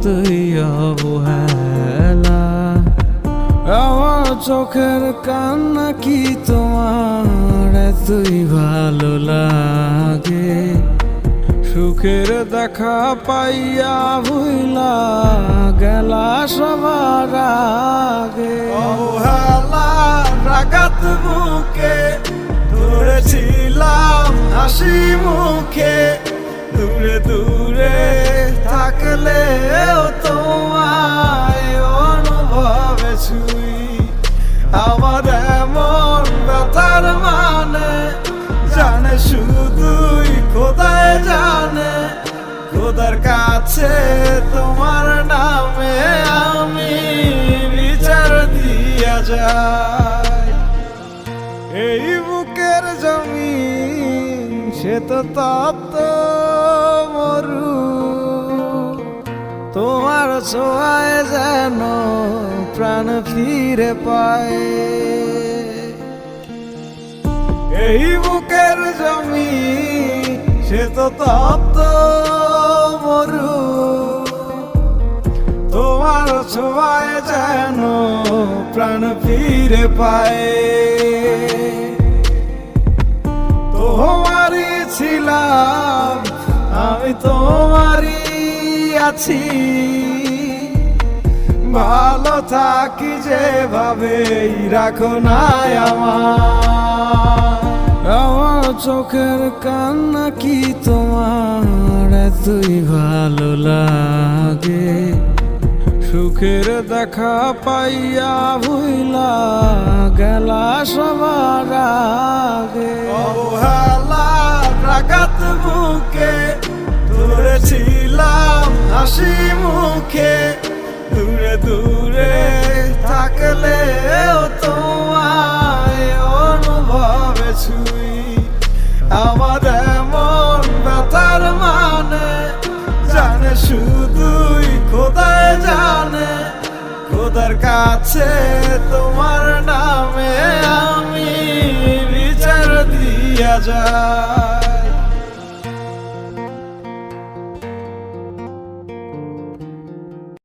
ততই অবহেলা। আমার চোখের কান্না কি তোমার? তুই ভালো লাগে। সুখের দেখা পাইয়া ভুইলা গেলা সবার আগে। অবহেলা রাগাত বুকে ধরেছিলাম হাসি মুখে। দূরে দূরে আমার এমন ব্যথার মানে? জানে শুধুই খোদায় জানে। খোদার কাছে তোমার নামে আমি বিচার দিয়া যাই। এই বুকের জমিন, সে তো তপ্ত মরু। তোমার ছোঁয়ায় যেন প্রাণ ফিরে পায়। এই বুকের জমি, সে তো তপ্ত মরু। তোমার ছোঁয়ায় যেন প্রাণ ফিরে পায়। তোমারই ছিলাম, আমি তোমারই আছি। ভালো থাকি যেভাবে রাখো নাই আমার। আমার চোখের কান্না কি তোমার? তুই ভালো লাগে। সুখের দেখা পাইয়া ভুইলা গেলা সবার আগে। রাগাত বুকে ধরেছিলাম হাসি মুখে। দূরে থাকলে তোমায় অনুভবে ছুই। আমার এমন ব্যথার মানে জানে শুধুই খোদায় জানে। খোদার কাছে তোমার নামে আমি বিচার দিয়া যায়